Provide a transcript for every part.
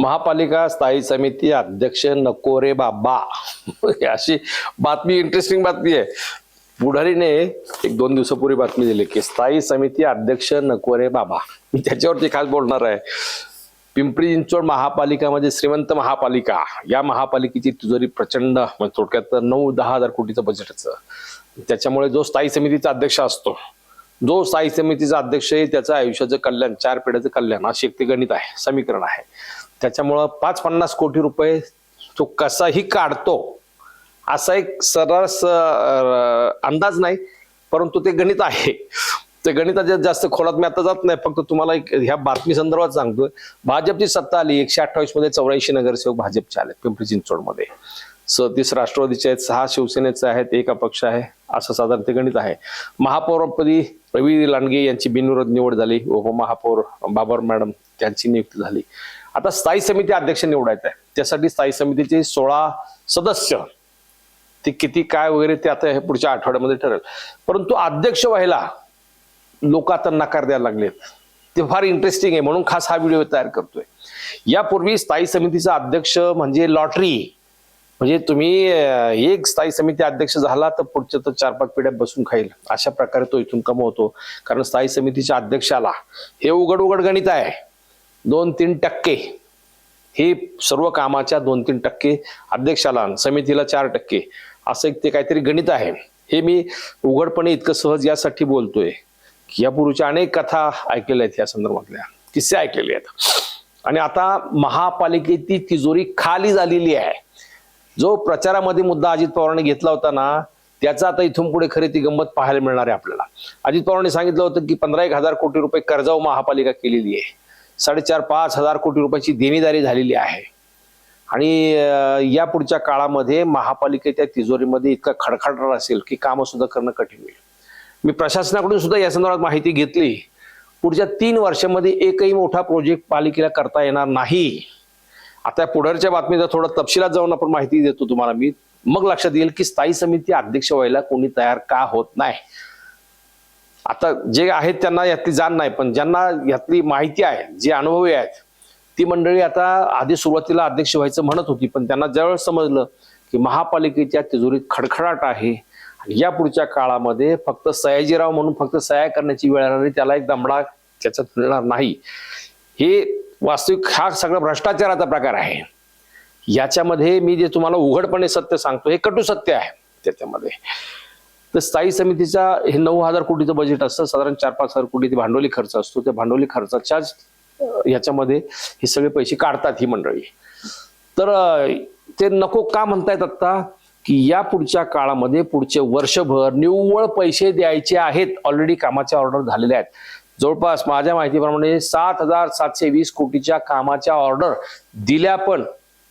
महापालिका स्थायी समिती अध्यक्ष नको रे बाबा. अशी बातमी इंटरेस्टिंग बातमी आहे. पुढारीने एक दोन दिवसापूर्वी बातमी दिली की स्थायी समिती अध्यक्ष नको रे बाबा. मी त्याच्यावरती खास बोलणार आहे. पिंपरी चिंचवड महापालिका म्हणजे श्रीमंत महापालिका या महापालिकेची तिजोरी प्रचंड म्हणजे थोडक्यात तर नऊ दहा हजार कोटीचं बजेटचं त्याच्यामुळे जो स्थायी समितीचा अध्यक्ष असतो जो स्थायी समितीचा अध्यक्ष आहे त्याचं आयुष्याचं कल्याण चार पिढ्याचं कल्याण अशी एक ते गणित आहे समीकरण आहे. त्याच्यामुळं पाच पन्नास कोटी रुपये तो कसाही काढतो असा एक सरस अंदाज नाही परंतु ते गणित आहे. ते गणिताच्या जास्त खोलात मी आता जात नाही फक्त तुम्हाला एक ह्या बातमी संदर्भात सांगतोय. भाजपची सत्ता आली एकशे अठ्ठावीसमध्ये चौऱ्याऐंशी नगरसेवक भाजपचे आले पिंपरी चिंचवडमध्ये. सतीस राष्ट्रवादीचे आहेत सहा शिवसेनेचे आहेत एक अपक्ष आहे असं साधारण ते गणित आहे. महापौरपदी रवी लांडगे यांची बिनविरोध निवड झाली उपमहापौर बाबर मॅडम त्यांची नियुक्ती झाली. आता स्थायी समिती अध्यक्ष निवडायचं आहे. त्यासाठी स्थायी समितीचे सोळा सदस्य ते किती काय वगैरे ते आता हे पुढच्या आठवड्यामध्ये ठरेल. परंतु अध्यक्ष व्हायला लोक आता नकार द्यायला लागलेत. ते फार इंटरेस्टिंग आहे म्हणून खास हा व्हिडिओ तयार करतोय. यापूर्वी स्थायी समितीचा अध्यक्ष म्हणजे लॉटरी. म्हणजे तुम्ही एक स्थायी समिती अध्यक्ष झाला तर पुढच्या तर चार पाच पिढ्या बसून खाईल. अशा प्रकारे तो इथून कमवतो. कारण स्थायी समितीच्या अध्यक्षाला हे उघड उघड गणित आहे. दोन तीन टक्के. हे सर्व कामाच्या दोन तीन टक्के अध्यक्षाला समितीला चार टक्के. असं एक ते काहीतरी गणित आहे. हे मी उघडपणे इतकं सहज यासाठी बोलतोय की यापूर्वीच्या अनेक कथा ऐकलेल्या आहेत या संदर्भातल्या. किस्से ऐकलेले आहेत. आणि आता महापालिकेची तिजोरी खाली झालेली आहे. जो प्रचारामध्ये मुद्दा अजित पवारांनी घेतला होता ना त्याचा आता इथून पुढे खरी ती गंमत पाहायला मिळणार आहे आपल्याला. अजित पवारांनी सांगितलं होतं की पंधरा एक हजार कोटी रुपये कर्जाऊ महापालिका केलेली आहे. साडेचार पाच हजार कोटी रुपयाची देणीदारी झालेली आहे. आणि या पुढच्या काळामध्ये महापालिकेच्या तिजोरीमध्ये इतका खडखडणार असेल की कामं सुद्धा करणं कठीण होईल. मी प्रशासनाकडून सुद्धा या संदर्भात माहिती घेतली. पुढच्या तीन वर्षामध्ये एकही मोठा प्रोजेक्ट पालिकेला करता येणार नाही. आता पुढरच्या बातमीचा थोडा तपशिलात जाऊन आपण माहिती देतो तुम्हाला मी. मग लक्षात येईल की स्थायी समिती अध्यक्ष व्हायला कोणी तयार का होत नाही. आता जे आहेत त्यांना यातली जाण नाही पण ज्यांना यातली माहिती आहे जे अनुभवी आहेत ती मंडळी आता आधी सुरुवातीला अध्यक्ष व्हायचं म्हणत होती पण त्यांना जवळ समजलं की महापालिकेच्या तिजोरीत खडखडाट आहे आणि या पुढच्या काळामध्ये फक्त सयाजीराव म्हणून फक्त सया करण्याची वेळ आली त्याला एक दमडा त्याच्यात मिळणार नाही. हे वास्तविक हा सगळा भ्रष्टाचाराचा प्रकार आहे. याच्यामध्ये मी जे तुम्हाला उघडपणे सत्य सांगतो हे कटू सत्य आहे त्याच्यामध्ये. तर स्थायी समितीचा हे नऊ हजार कोटीचं बजेट असतं. साधारण चार पाच हजार कोटी ते भांडवली खर्च असतो. त्या भांडवली खर्चाच्याच ह्याच्यामध्ये हे सगळे पैसे काढतात ही मंडळी. तर ते नको का म्हणतायत आत्ता? की या पुढच्या काळामध्ये पुढचे वर्षभर निव्वळ पैसे द्यायचे आहेत. ऑलरेडी कामाच्या ऑर्डर झालेल्या आहेत. जवळपास माझ्या माहितीप्रमाणे सात हजार सातशे वीस कोटीच्या कामाच्या ऑर्डर दिल्या पण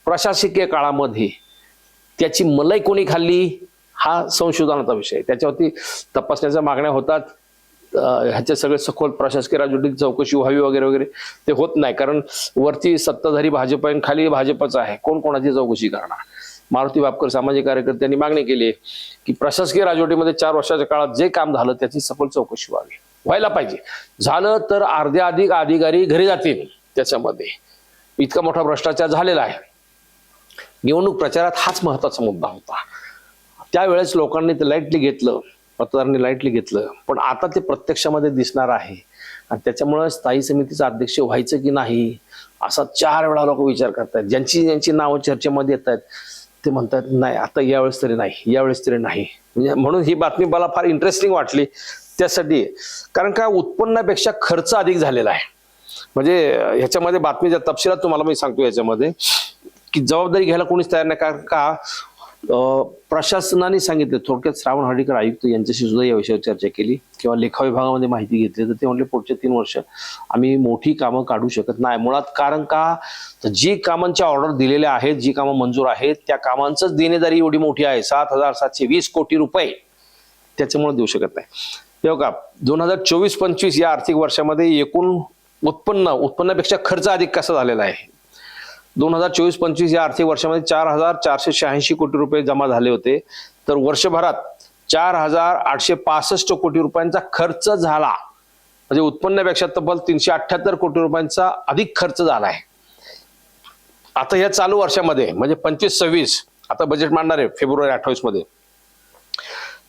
प्रशासकीय काळामध्ये त्याची मलाई कोणी खाल्ली? हा संशोधनाचा विषय. आहे. त्याच्यावरती तपासण्याच्या मागण्या होतात. ह्याचे सगळे सखोल प्रशासकीय राजवटीत चौकशी व्हावी वगैरे वगैरे ते होत नाही. कारण वरती सत्ताधारी भाजप आहे आणि खाली भाजपच आहे. कोण कोणाची चौकशी करणार? मारुती बापकर सामाजिक कार्यकर्त्यांनी मागणी केली की प्रशासकीय राजवटीमध्ये चार वर्षाच्या काळात जे काम झालं त्याची सखोल चौकशी व्हावी. व्हायला पाहिजे. झालं तर अर्ध्या अधिक अधिकारी घरी जातील त्याच्यामध्ये. इतका मोठा भ्रष्टाचार झालेला आहे. निवडणूक प्रचारात हाच महत्त्वाचा मुद्दा होता. त्यावेळेस लोकांनी ते लाईटली घेतलं मतदारांनी लाईटली घेतलं. पण आता ते प्रत्यक्षामध्ये दिसणार आहे. आणि त्याच्यामुळे स्थायी समितीचं अध्यक्ष व्हायचं की नाही असा चार वेळा लोक विचार करतायत. ज्यांची ज्यांची नावं चर्चेमध्ये येत आहेत ते म्हणतात नाही आता यावेळेस तरी नाही यावेळेस तरी नाही. म्हणजे म्हणून ही बातमी मला फार इंटरेस्टिंग वाटली त्यासाठी. कारण का उत्पन्नापेक्षा खर्च अधिक झालेला आहे. म्हणजे ह्याच्यामध्ये बातमीच्या तपशिलात तुम्हाला मी सांगतो याच्यामध्ये की जबाबदारी घ्यायला कोणीच तयार नाही. कारण का प्रशासनाने सांगितलं थोडक्यात श्रावण हर्डीकर आयुक्त यांच्याशी सुद्धा या विषयावर चर्चा केली किंवा लेखा विभागामध्ये माहिती घेतली. तर ते म्हणले पुढचे तीन वर्ष आम्ही मोठी कामं काढू शकत नाही. मुळात कारण का? तर जी कामांच्या ऑर्डर दिलेल्या आहेत जी कामं मंजूर आहेत त्या कामांचंच देणेदारी एवढी मोठी आहे. सात हजार सातशे वीस कोटी रुपये त्याच्यामुळे देऊ शकत नाही. तेव्हा का दोन हजार चोवीस पंचवीस या आर्थिक वर्षामध्ये एकूण उत्पन्न उत्पन्नापेक्षा खर्च अधिक कसा झालेला आहे? दोन हजार चोवीस पंचवीस या आर्थिक वर्षामध्ये चार हजार चारशे शहाऐंशी कोटी रुपये जमा झाले होते. तर वर्षभरात चार हजार आठशे पासष्ट कोटी रुपयांचा खर्च झाला. म्हणजे उत्पन्नापेक्षा तब्बल तीनशे अठ्याहत्तर कोटी रुपयांचा अधिक खर्च झाला आहे. आता या चालू वर्षामध्ये म्हणजे पंचवीस सव्वीस आता बजेट मांडणार आहे फेब्रुवारी अठ्ठावीसमध्ये.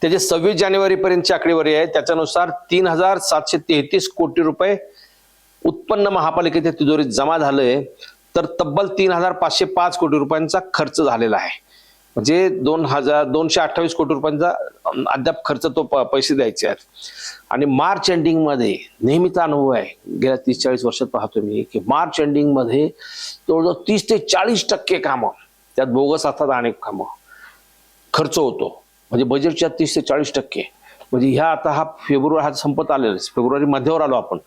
त्याचे सव्वीस जानेवारी पर्यंतची आकडेवारी आहे त्याच्यानुसार तीन हजार सातशे तेहतीस कोटी रुपये उत्पन्न महापालिकेच्या तिजोरीत जमा झालंय. तर तब्बल तीन हजार पाचशे पाच कोटी रुपयांचा खर्च झालेला आहे. म्हणजे दोन हजार दोनशे अठ्ठावीस कोटी रुपयांचा अद्याप खर्च तो प- पैसे द्यायचे आहेत. आणि मार्च एंडिंगमध्ये नेहमीचा अनुभव आहे गेल्या तीस चाळीस वर्षात पाहतो मी की मार्च एंडिंगमध्ये जवळजवळ तीस ते चाळीस टक्के कामं त्यात बोगस असतात अनेक कामं खर्च होतो. म्हणजे बजेटच्या तीस ते चाळीस टक्के. म्हणजे ह्या आता हा फेब्रुवारी हा संपत आलेला फेब्रुवारी मध्यावर आलो आपण.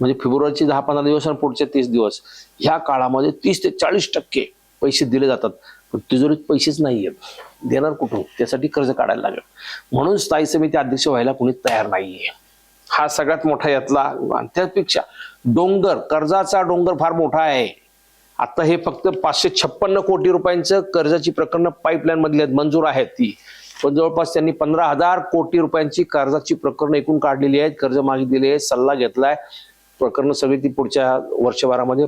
म्हणजे फेब्रुवारीचे दहा पंधरा दिवस आणि पुढचे तीस दिवस. ह्या काळामध्ये तीस ते चाळीस टक्के पैसे दिले जातात. पण तिजोरीत पैसेच नाही आहेत देणार कुठून? त्यासाठी कर्ज काढायला लागेल. म्हणून स्थायी समिती अध्यक्ष व्हायला कुणी तयार नाहीये. हा सगळ्यात मोठा यातला त्यापेक्षा डोंगर कर्जाचा डोंगर फार मोठा आहे. आता हे फक्त पाचशे छप्पन्न कोटी रुपयांचं कर्जाची प्रकरणं पाईपलाईन मधली आहेत मंजूर आहेत ती. पण जवळपास त्यांनी पंधरा हजार कोटी रुपयांची कर्जाची प्रकरण एकूण काढलेली आहेत. कर्ज मागितलेली आहे सल्ला घेतलाय. प्रकरण सगळी ती पुढच्या वर्षभरामध्ये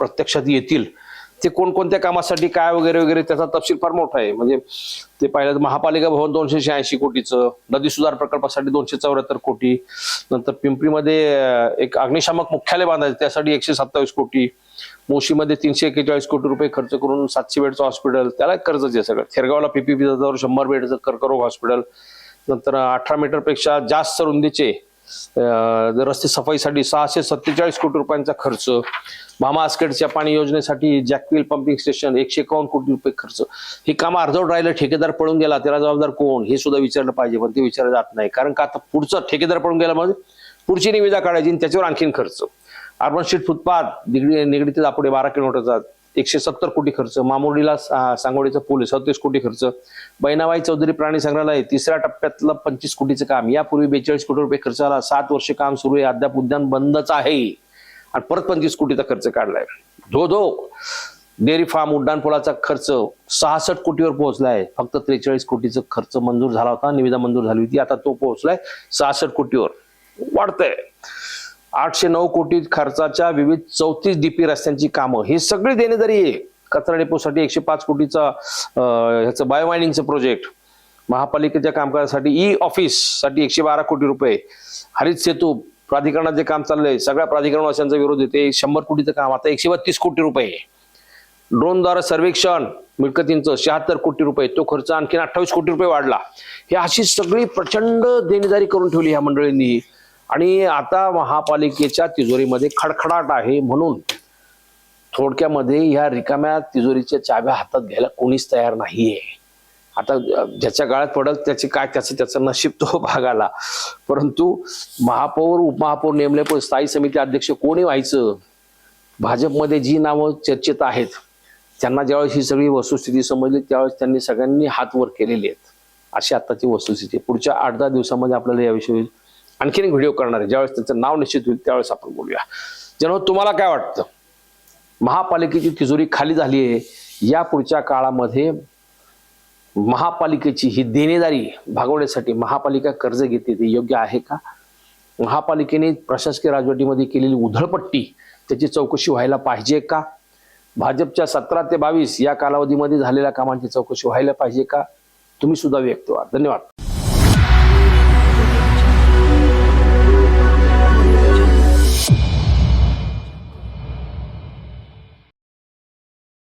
प्रत्यक्षात येतील. ते कोणकोणत्या कामासाठी काय वगैरे वगैरे त्याचा तपशील फार मोठा आहे. म्हणजे ते पाहिलं तर महापालिका भवन दोनशे शहाऐंशी कोटीचं नदी सुधार प्रकल्पासाठी दोनशे चौऱ्याहत्तर कोटी नंतर पिंपरीमध्ये एक अग्निशामक मुख्यालय बांधायचं त्यासाठी एकशे सत्तावीस कोटी मोशीमध्ये तीनशे एक्केचाळीस कोटी रुपये खर्च करून सातशे बेडचं हॉस्पिटल त्याला कर्ज आहे सगळं. थेरगावला पीपीपी जवळ शंभर बेडचं कर्करोग हॉस्पिटल नंतर अठरा मीटरपेक्षा जास्त रुंदीचे रस्ते सफाईसाठी सहाशे सत्तेचाळीस कोटी रुपयांचा खर्च मामास्केटच्या पाणी योजनेसाठी जॅकविल पंपिंग स्टेशन एकशे एकावन्न कोटी रुपये खर्च. ही कामं अर्धवट राहिलं ठेकेदार पळून गेला त्याला जबाबदार कोण? हे सुद्धा विचारलं पाहिजे पण ते विचारलं जात नाही. कारण का आता पुढचं ठेकेदार पळून गेला म्हणजे पुढची निविदा काढायची आणि त्याच्यावर आणखीन खर्च. अर्बन स्ट्रीट फुटपाथ निगडी निगडीतील पुढे बारा किलोमीटरचा एकशे सत्तर कोटी खर्च मामुर्डीला सांगोडीचा पूल सत्तीस कोटी खर्च. बैनाबाई चौधरी प्राणी संग्रहालय तिसऱ्या टप्प्यातलं पंचवीस कोटीचं काम. यापूर्वी बेचाळीस कोटी रुपये खर्च आला. सात वर्ष काम सुरू आहे. अद्याप उद्यान बंदच आहे. आणि परत पंचवीस कोटीचा खर्च काढलाय. धो धो. डेअरी फार्म उड्डाणपुलाचा खर्च सहासष्ट कोटीवर पोहोचलाय. फक्त त्रेचाळीस कोटीचा खर्च मंजूर झाला होता. निविदा मंजूर झाली होती. आता तो पोहोचलाय सहासष्ट कोटीवर. वाढतंय. आठशे नऊ कोटी खर्चाच्या विविध चौतीस डीपी रस्त्यांची कामं. ही सगळी देणेदारी आहे. कचरा डेपोसाठी एकशे पाच कोटीचा ह्याचं बायोमायनिंगचं प्रोजेक्ट महापालिकेच्या कामकाजासाठी ई ऑफिससाठी एकशे बारा कोटी रुपये. हरित सेतू प्राधिकरणात जे काम चाललंय सगळ्या प्राधिकरणवासियांचा विरोध येते शंभर कोटीचं काम. आता एकशे बत्तीस कोटी रुपये. ड्रोनद्वारे सर्वेक्षण मिळकतींचं शहात्तर कोटी रुपये. तो खर्च आणखीन अठ्ठावीस कोटी रुपये वाढला. हे अशी सगळी प्रचंड देणेदारी करून ठेवली ह्या मंडळींनी. आणि आता महापालिकेच्या तिजोरीमध्ये खडखडाट आहे म्हणून थोडक्यामध्ये ह्या रिकाम्या तिजोरीच्या चाव्या हातात घ्यायला कोणीच तयार नाहीये. आता ज्याच्या काळात पडल त्याचे काय त्याचं त्याचं नशीब तो भागाला. परंतु महापौर उपमहापौर नेमले पण स्थायी समिती अध्यक्ष कोणी व्हायचं? भाजपमध्ये जी नावं चर्चेत आहेत त्यांना ज्यावेळेस ही सगळी वस्तुस्थिती समजली त्यावेळेस त्यांनी सगळ्यांनी हात वर केलेले आहेत. अशी आताची वस्तुस्थिती पुढच्या आठ दहा दिवसामध्ये आपल्याला याविषयी आणखीन एक व्हिडिओ करणार आहे. ज्यावेळेस त्यांचं नाव निश्चित होईल त्यावेळेस आपण बोलूया. जेव्हा तुम्हाला काय वाटतं? महापालिकेची तिजोरी खाली झाली आहे. या पुढच्या काळामध्ये महापालिकेची ही देणेदारी भागवण्यासाठी महापालिका कर्ज घेते ते योग्य आहे का? महापालिकेने प्रशासकीय राजवटीमध्ये केलेली उधळपट्टी त्याची चौकशी व्हायला पाहिजे का? भाजपच्या सतरा ते बावीस या कालावधीमध्ये झालेल्या कामांची चौकशी व्हायला पाहिजे का? तुम्ही सुद्धा व्यक्त व्हा. धन्यवाद.